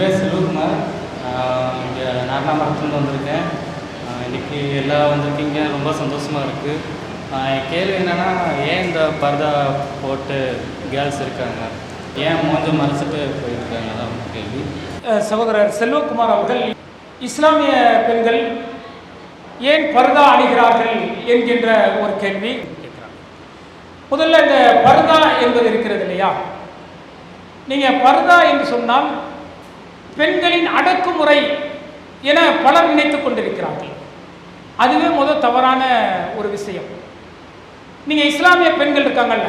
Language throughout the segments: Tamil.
பேர் செல்வகுமார். இங்கே நாகநாமரத்துலேருந்து வந்திருக்கேன். இன்றைக்கி எல்லாம் வந்திருக்கீங்க. ரொம்ப சந்தோஷமாக இருக்குது என் கேள்வி என்னென்னா ஏன் இந்த பர்தா போட்டு கேர்ள்ஸ் இருக்காங்க? ஏன் மூஞ்ச மறைச்சிட்டு போயிருக்காங்க? அதான் கேள்வி. சகோதரர் செல்வகுமார் அவர்கள் இஸ்லாமிய பெண்கள் ஏன் பர்தா அணிகிறார்கள் என்கின்ற ஒரு கேள்வி கேட்குறாங்க முதல்ல இந்த பர்தா என்பது இருக்கிறது இல்லையா? நீங்கள் பர்தா என்று சொன்னால் பெண்களின் அடக்குமுறை என பலர் நினைத்துக் கொண்டிருக்கிறார்கள். அதுவே முதல் தவறான ஒரு விஷயம். நீங்க இஸ்லாமிய பெண்கள் இருக்காங்கல்ல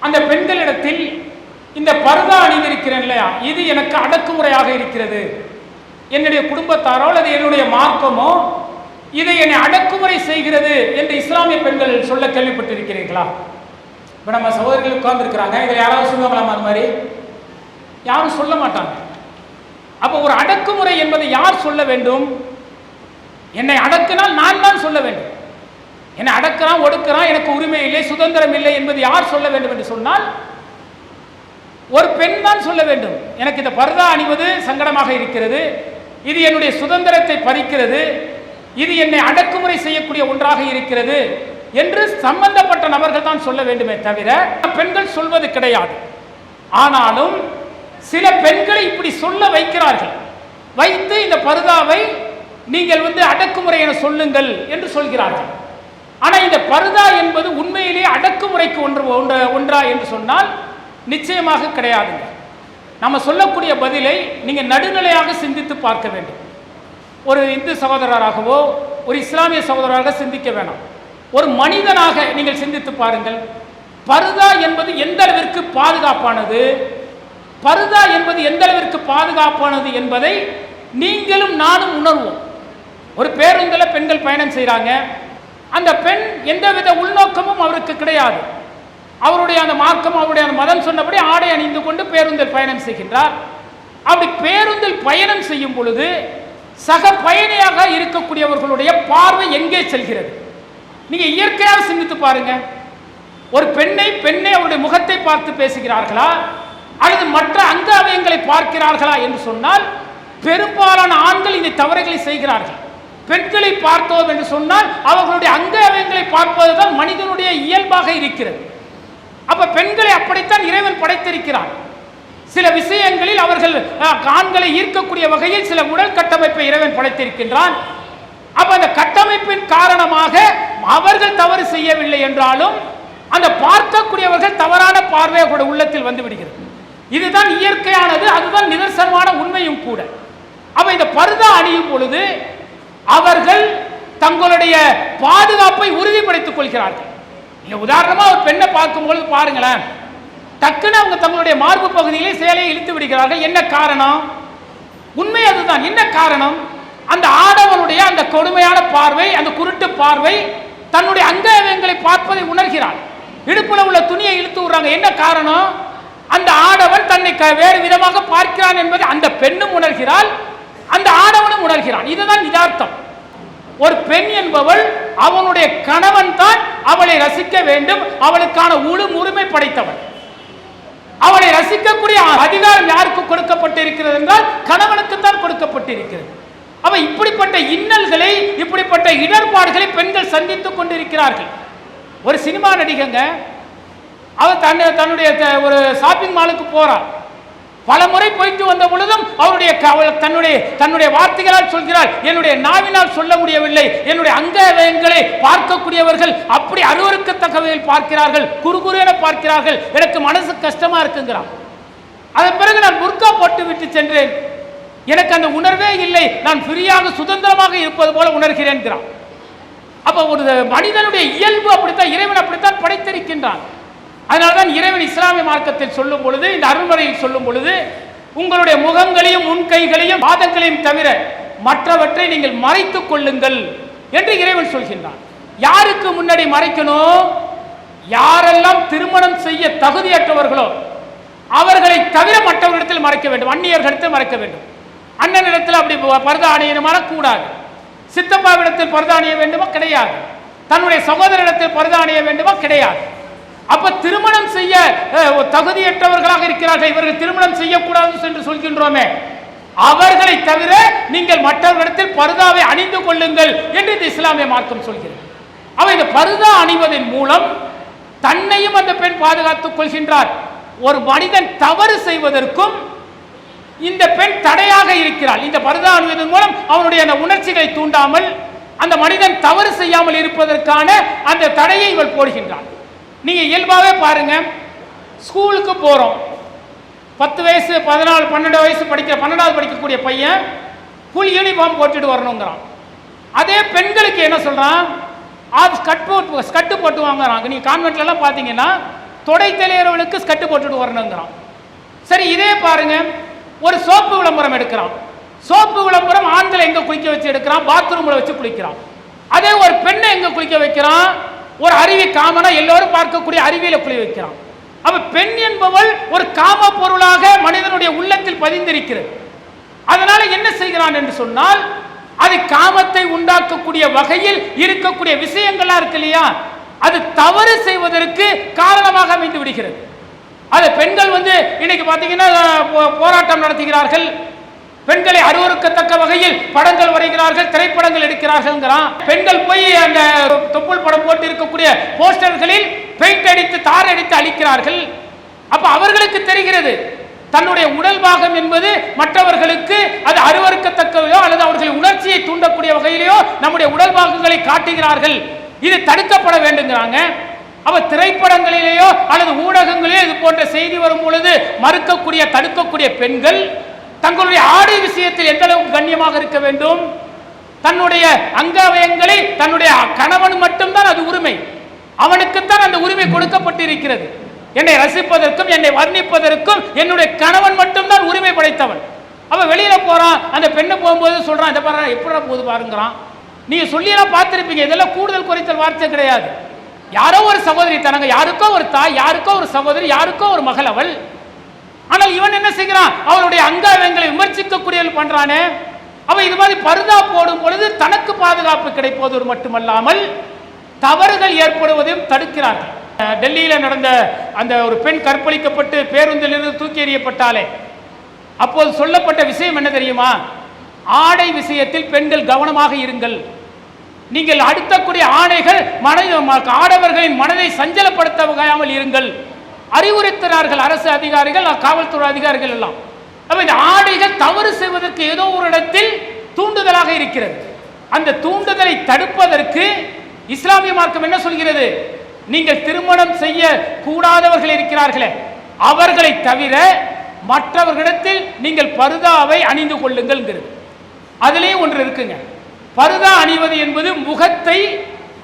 அந்த பெண்களிடத்தில் இந்த பர்தா அணிந்திருக்கிறேன் இல்லையா? இது எனக்கு அடக்குமுறையாக இருக்கிறது. என்னுடைய குடும்பத்தாரோ அல்லது என்னுடைய மார்க்கமோ இதை என்னை அடக்குமுறை செய்கிறது என்று இஸ்லாமிய பெண்கள் சொல்ல கேள்விப்பட்டிருக்கிறீர்களா? இப்போ நம்ம சகோதரிகள் உட்கார்ந்துருக்கிறாங்க இதில் யாராவது சொல்லுவாங்களாமா அது மாதிரி? யாரும் சொல்ல மாட்டாங்க. அப்போ ஒரு அடக்குமுறை என்பதை யார் சொல்ல வேண்டும்? என்னை அடக்கினால் நான் தான் சொல்ல வேண்டும். என்னை அடக்கிறான் ஒடுக்கிறான் எனக்கு உரிமை இல்லை சுதந்திரம் இல்லை என்பது யார் சொல்ல வேண்டும் என்று சொன்னால் ஒரு பெண் தான் சொல்ல வேண்டும். எனக்கு இந்த பர்தா அணிவது சங்கடமாக இருக்கிறது. இது என்னுடைய சுதந்திரத்தை பறிக்கிறது. இது என்னை அடக்குமுறை செய்யக்கூடிய ஒன்றாக இருக்கிறது என்று சம்பந்தப்பட்ட நபர்கள் தான் சொல்ல வேண்டுமே தவிர பெண்கள் சொல்வது கிடையாது. ஆனாலும் சில பெண்களை இப்படி சொல்ல வைக்கிறார்கள் வைத்து இந்த பருதாவை நீங்கள் வந்து அடக்குமுறை என சொல்லுங்கள் என்று சொல்கிறார்கள். ஆனா இந்த பருதா என்பது உண்மையிலேயே அடக்குமுறைக்கு ஒன்று ஒன்ற- ஒன்றா என்று சொன்னால் நிச்சயமாக கிடையாதுங்க. நம்ம சொல்லக்கூடிய பதிலை நீங்க நடுநிலையாக சிந்தித்து பார்க்க வேண்டும். ஒரு இந்து சகோதரராகவோ ஒரு இஸ்லாமிய சகோதரராக சிந்திக்க வேணாம். ஒரு மனிதனாக நீங்கள் சிந்தித்து பாருங்கள். பருதா என்பது எந்த அளவிற்கு பாதுகாப்பானது? பருதா என்பது எந்த அளவிற்கு பாதுகாப்பானது என்பதை நீங்களும் நானும் உணர்வோம். ஒரு பேருந்தில் பெண்கள் பயணம் செய்கிறாங்க. அந்த பெண் எந்தவித உள்நோக்கமும் அவருக்கு கிடையாது. அவருடைய அந்த மார்க்கம் அவருடைய அந்த மதம் சொன்னபடி ஆடை அணிந்து கொண்டு பேருந்தில் பயணம் செய்கின்றார். அப்படி பேருந்தில் பயணம் செய்யும் பொழுது சக பயணியாக இருக்கக்கூடியவர்களுடைய பார்வை எங்கே செல்கிறது? நீங்க இயற்கையாக சிந்தித்து பாருங்க. ஒரு பெண்ணை பெண்ணை அவருடைய முகத்தை பார்த்து பேசுகிறார்களா? அல்லது மற்ற அங்க அவயங்களை பார்க்கிறார்களா என்று சொன்னால் பெரும்பாலான ஆண்கள் இந்த தவறுகளை செய்கிறார்கள். பெண்களை பார்த்தோம் என்று சொன்னால் அவர்களுடைய அங்க அவயங்களை பார்ப்பதுதான் மனிதனுடைய இயல்பாக இருக்கிறது. அப்ப பெண்களை அப்படித்தான் இறைவன் படைத்திருக்கிறான். சில விஷயங்களில் அவர்கள் ஆண்களை ஈர்க்கக்கூடிய வகையில் சில உடல் கட்டமைப்பை இறைவன் படைத்திருக்கின்றான். அப்ப அந்த கட்டமைப்பின் காரணமாக அவர்கள் தவறு செய்யவில்லை என்றாலும் அந்த பார்க்கக்கூடியவர்கள் தவறான பார்வை அவர்களுடைய உள்ளத்தில் வந்து விடுகிறது. இதுதான் இயற்கையானது அதுதான் நிதர்சனமான உண்மையும் கூட. அவ இந்த பருதா அணியும் பொழுது அவர்கள் தங்களுடைய பாதுகாப்பை உறுதிப்படுத்திக் கொள்கிறார்கள். நீங்க உதாரணமா ஒரு பெண்ணை பார்க்கும்பொழுது பாருங்களேன். டக்குன்னு அவங்க தங்களுடைய மார்பு பகுதியிலே சேலையை இழுத்து விடுகிறார்கள். என்ன காரணம்? உண்மை அதுதான். என்ன காரணம்? அந்த ஆடவனுடைய அந்த கொடுமையான பார்வை அந்த குருட்டு பார்வை தன்னுடைய அங்கங்களை பார்ப்பதை உணர்கிறான் இடுப்புல உள்ள துணியை இழுத்து விடுறாங்க. என்ன காரணம்? அந்த ஆடவன் தன்னை க- வேறு விதமாக பார்க்கிறான் என்பதை அந்த பெண்ணும் உணர்கிறாள். அந்த ஆடவனும் உணர்கிறான். இதுதான் யதார்த்தம். ஒரு பெண் என்பவள் அவனுடைய கணவன் தான் அவளை ரசிக்க வேண்டும். அவளுக்கான உழு உரிமை படைத்தவன். அவளை ரசிக்கக்கூடிய அதிகாரம் யாருக்கு கொடுக்கப்பட்டிருக்கிறது என்றால் கணவனுக்கு தான் கொடுக்கப்பட்டிருக்கிறது. அவ இப்படிப்பட்ட இன்னல்களை இப்படிப்பட்ட இடர்பாடுகளை பெண்கள் சந்தித்துக் கொண்டிருக்கிறார்கள். ஒரு சினிமா நடிகங்க அவ தன்னை தன்னுடைய த- ஒரு ஷாப்பிங் மாலுக்கு போறார் பல முறை போயிட்டு வந்த பொழுதும் அவருடைய க- அவள் தன்னுடைய தன்னுடைய வார்த்தைகளால் சொல்கிறார் என்னுடைய நாவினால் சொல்ல முடியவில்லை. என்னுடைய அங்கங்களை பார்க்கக்கூடியவர்கள் அப்படி அருவருக்கத்தக்கவையில் பார்க்கிறார்கள். குறுகுறு என பார்க்கிறார்கள். எனக்கு மனசு கஷ்டமா இருக்குங்கிறான். அதன் பிறகு நான் முர்கா போட்டு விட்டு சென்றேன். எனக்கு அந்த உணர்வே இல்லை. நான் ஃப்ரீயாக சுதந்திரமாக இருப்பது போல உணர்கிறேன்கிறான். அப்ப ஒரு மனிதனுடைய இயல்பு அப்படித்தான் இறைவன் அப்படித்தான் படைத்திருக்கின்றான். அதனால்தான் இறைவன் இஸ்லாமிய மார்க்கத்தில் சொல்லும் பொழுது இந்த அருள்முறையில் சொல்லும் பொழுது உங்களுடைய முகங்களையும் முன்கைகளையும் பாதங்களையும் தவிர மற்றவற்றை நீங்கள் மறைத்துக் கொள்ளுங்கள் என்று இறைவன் சொல்கின்றான். யாருக்கு முன்னாடி மறைக்கணும் யாரெல்லாம் திருமணம் செய்ய தகுதியற்றவர்களோ அவர்களை தவிர மற்றவர்களிடத்தில் மறைக்க வேண்டும். அந்நியர்களிடத்தில் மறைக்க வேண்டும். அண்ணன் இடத்தில் அப்படி பரத அணியணுமான கூடாது சித்தப்பாவிடத்தில் பரத அணிய வேண்டுமா? கிடையாது. தன்னுடைய சகோதரிடத்தில் பரத அணிய வேண்டுமா? கிடையாது. அப்ப திருமணம் செய்ய தகுதியற்றவர்களாக இருக்கிறார்கள். இவர்கள் திருமணம் செய்யக்கூடாது என்று சொல்கின்றோமே. அவர்களை தவிர நீங்கள் மற்றவர்களிடத்தில் பருதாவை அணிந்து கொள்ளுங்கள் என்று இந்த இஸ்லாமிய மார்க்கம் சொல்கிறது. அவன் இந்த பருதா அணிவதன் மூலம் தன்னையும் அந்த பெண் பாதுகாத்துக் கொள்கின்றார். ஒரு மனிதன் தவறு செய்வதற்கும் இந்த பெண் தடையாக இருக்கிறாள். இந்த பருதா அணிவதன் மூலம் அவனுடைய அந்த உணர்ச்சிகளை தூண்டாமல் அந்த மனிதன் தவறு செய்யாமல் இருப்பதற்கான அந்த தடையை இவள் போடுகின்றான் நீங்க இயல்பாகவே பாருங்க. ஸ்கூலுக்கு போறோம். பத்து வயசு பதினாலு பன்னெண்டு வயசு படிக்கிற பன்னெண்டாவது படிக்கக்கூடிய பையன் ஃபுல் யூனிஃபார்ம் போட்டுட்டு வரணுங்கிறான். அதே பெண்களுக்கு என்ன சொல்றான்? ஆஃப் ஸ்கட் போட்டு ஸ்கட்டு போட்டு வாங்குறாங்க. நீங்கள் கான்வென்ட்ல பார்த்தீங்கன்னா தொடை தலையறவளுக்கு ஸ்கட்டு போட்டுட்டு வரணுங்கிறான். சரி இதே பாருங்க. ஒரு சோப்பு விளம்பரம் எடுக்கிறான். சோப்பு விளம்பரம் ஆண்களை எங்க குளிக்க வச்சு எடுக்கிறான்? பாத்ரூம்ல வச்சு குளிக்கிறான். அதே ஒரு பெண்ணை எங்க குளிக்க வைக்கிறான்? ஒரு அருவி காமனா எல்லோரும் பார்க்கக்கூடிய அருவியில குளி வைக்கிறான். அப்ப பெண் என்பவள் ஒரு காம பொருளாக மனிதனுடைய உள்ளத்தில் பதிந்திருக்கிறது. அதனால என்ன செய்கிறான் என்று சொன்னால் அது காமத்தை உண்டாக்கக்கூடிய வகையில் இருக்கக்கூடிய விஷயங்களா இருக்கு இல்லையா? அது தவறு செய்வதற்கு காரணமாக அமைந்து விடுகிறது. அது பெண்கள் வந்து இன்னைக்கு பார்த்தீங்கன்னா போ- போராட்டம் நடத்துகிறார்கள். பெண்களை அருவருக்கத்தக்க வகையில் படங்கள் வரைகிறார்கள் திரைப்படங்கள் எடுக்கிறார்கள் பெண்கள் போய் அந்த தொப்புள் படம் போட்டு இருக்கக்கூடிய போஸ்டர்களில் பெயிண்ட் அடித்து தார் அடித்து அழிக்கிறார்கள். அப்ப அவர்களுக்கு தெரிகிறது தன்னுடைய உடல் பாகம் என்பது மற்றவர்களுக்கு அது அருவறுக்கத்தக்கவையோ அல்லது அவர்களின் உணர்ச்சியை தூண்டக்கூடிய வகையிலேயோ நம்முடைய உடல் பாகங்களை காட்டுகிறார்கள். இது தடுக்கப்பட வேண்டுங்கிறாங்க. அவ திரைப்படங்களிலேயோ அல்லது ஊடகங்களிலேயோ இது போன்ற செய்தி வரும் பொழுது மறுக்கக்கூடிய தடுக்கக்கூடிய பெண்கள் தங்களுடைய ஆடை விஷயத்தில் எந்த அளவுக்கு கண்ணியமாக இருக்க வேண்டும்? தன்னுடைய அங்கவயங்களை தன்னுடைய கணவன் மட்டும்தான் அது உரிமை. அவனுக்குத்தான் அந்த உரிமை கொடுக்கப்பட்டிருக்கிறது. என்னை ரசிப்பதற்கும் என்னை வர்ணிப்பதற்கும் என்னுடைய கணவன் மட்டும்தான் உரிமை படைத்தவன். அவன் வெளியில போறான் அந்த பெண்ணை போகும்போது சொல்றான் இதை பாரு எப்படி போது பாருங்கிறான். நீங்க சொல்லியெல்லாம் பார்த்துருப்பீங்க. இதெல்லாம் கூடுதல் குறைத்தல் வார்த்தை கிடையாது. யாரோ ஒரு சகோதரி தனங்க யாருக்கோ ஒரு தாய் யாருக்கோ ஒரு சகோதரி யாருக்கோ ஒரு மகள் அவள் ஆனால் இவன் என்ன செய்கிறான்? அவளுடைய அங்கங்களை விமர்சிக்கக்கூடிய பண்றானே. அவன் இது மாதிரி பருதா போடும் பொழுது தனக்கு பாதுகாப்பு கிடைப்பதோடு மட்டுமல்லாமல் தவறுகள் ஏற்படுவதையும் தடுக்கிறார்கள். டெல்லியில் நடந்த அந்த ஒரு பெண் கற்பழிக்கப்பட்டு பேருந்திலிருந்து தூக்கி எறியப்பட்டாலே அப்போது சொல்லப்பட்ட விஷயம் என்ன தெரியுமா? ஆடை விஷயத்தில் பெண்கள் கவனமாக இருங்கள். நீங்கள் அடுத்தக்கூடிய ஆணைகள் மனதை ஆடவர்களின் மனதை சஞ்சலப்படுத்த வகையாமல் இருங்கள். அறிவுறுத்தினார்கள் அரசு அதிகாரிகள் காவல்துறை அதிகாரிகள் எல்லாம். அப்ப இந்த ஆடைகள் தவறு செய்வதற்கு ஏதோ ஒரு இடத்தில் தூண்டுதலாக இருக்கிறது. அந்த தூண்டுதலை தடுப்பதற்கு இஸ்லாமிய மார்க்கம் என்ன சொல்கிறது? நீங்கள் திருமணம் செய்ய கூடாதவர்கள் இருக்கிறார்களே. அவர்களை தவிர மற்றவர்களிடத்தில் நீங்கள் பருதாவை அணிந்து கொள்ளுங்கள் அதுலேயும் ஒன்று இருக்குங்க. பருதா அணிவது என்பது முகத்தை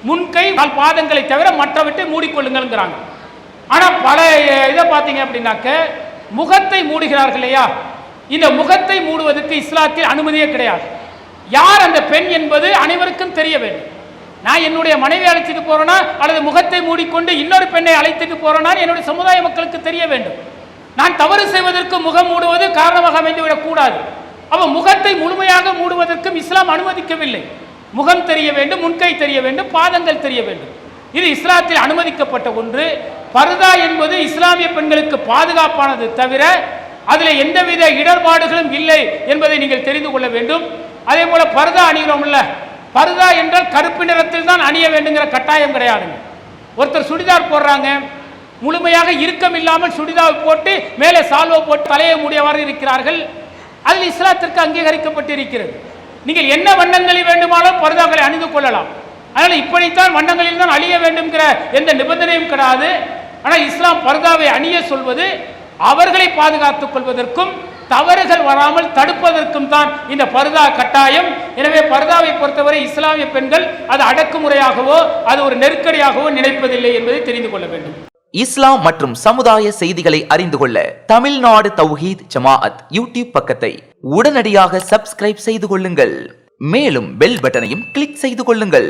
முன்கை பாதங்களை தவிர மற்றவற்றை மூடிக்கொள்ளுங்கள்ங்கிறாங்க. ஆனால் பல இதை பார்த்தீங்க அப்படின்னாக்க முகத்தை மூடுகிறார்கள் இல்லையா? இந்த முகத்தை மூடுவதற்கு இஸ்லாத்தில் அனுமதியே கிடையாது. யார் அந்த பெண் என்பது அனைவருக்கும் தெரிய வேண்டும். நான் என்னுடைய மனைவி அழைச்சிட்டு போறேன்னா அல்லது முகத்தை மூடிக்கொண்டு இன்னொரு பெண்ணை அழைத்துட்டு போறேன்னா என்னுடைய சமுதாய மக்களுக்கு தெரிய வேண்டும். நான் தவறு செய்வதற்கு முகம் மூடுவது காரணமாக அமைந்துவிடக் கூடாது. அவ முகத்தை முழுமையாக மூடுவதற்கும் இஸ்லாம் அனுமதிக்கவில்லை. முகம் தெரிய வேண்டும் முன்கை தெரிய வேண்டும் பாதங்கள் தெரிய வேண்டும். இது இஸ்லாத்தில் அனுமதிக்கப்பட்ட ஒன்று. பர்தா என்பது இஸ்லாமிய பெண்களுக்கு பாதுகாப்பானது தவிர அதில் எந்தவித இடர்பாடுகளும் இல்லை என்பதை நீங்கள் தெரிந்து கொள்ள வேண்டும். அதே போல பர்தா அணிகிறோம்ல பர்தா என்றால் கருப்பு நிறத்தில் தான் அணிய வேண்டுங்கிற கட்டாயம் கிடையாதுங்க. ஒருத்தர் சுடிதார் போடுறாங்க முழுமையாக இறுக்கம் இல்லாமல் சுடிதார் போட்டு மேலே சால்வோ போட்டு தலையை மூடியவாறு இருக்கிறார்கள். அதில் இஸ்லாத்திற்கு அங்கீகரிக்கப்பட்டு இருக்கிறது நீங்கள் என்ன வண்ணங்களில் வேண்டுமானாலும் பர்தாக்களை அணிந்து கொள்ளலாம். அதனால் இப்படித்தான் வண்ணங்களில் தான் அழிய வேண்டும்ங்கிற எந்த நிபந்தனையும் கிடையாது. ஆனால் இஸ்லாம் பர்தாவை அணிய சொல்வது அவர்களை பாதுகாத்துக் கொள்வதற்கும் தவறுகள் வராமல் தடுப்பதற்கும் தான் இந்த பர்தா கட்டாயம். எனவே பர்தாவை பொறுத்தவரை இஸ்லாமிய பெண்கள் அது அடக்குமுறையாகவோ அது ஒரு நெருக்கடியாகவோ நினைப்பதில்லை என்பதை தெரிந்து கொள்ள வேண்டும். இஸ்லாம் மற்றும் சமுதாய செய்திகளை அறிந்து கொள்ள தமிழ்நாடு தௌஹீத் ஜமாஅத் யூடியூப் பக்கத்தை உடனடியாக சப்ஸ்கிரைப் செய்து கொள்ளுங்கள். மேலும் பெல் பட்டனையும் கிளிக் செய்து கொள்ளுங்கள்.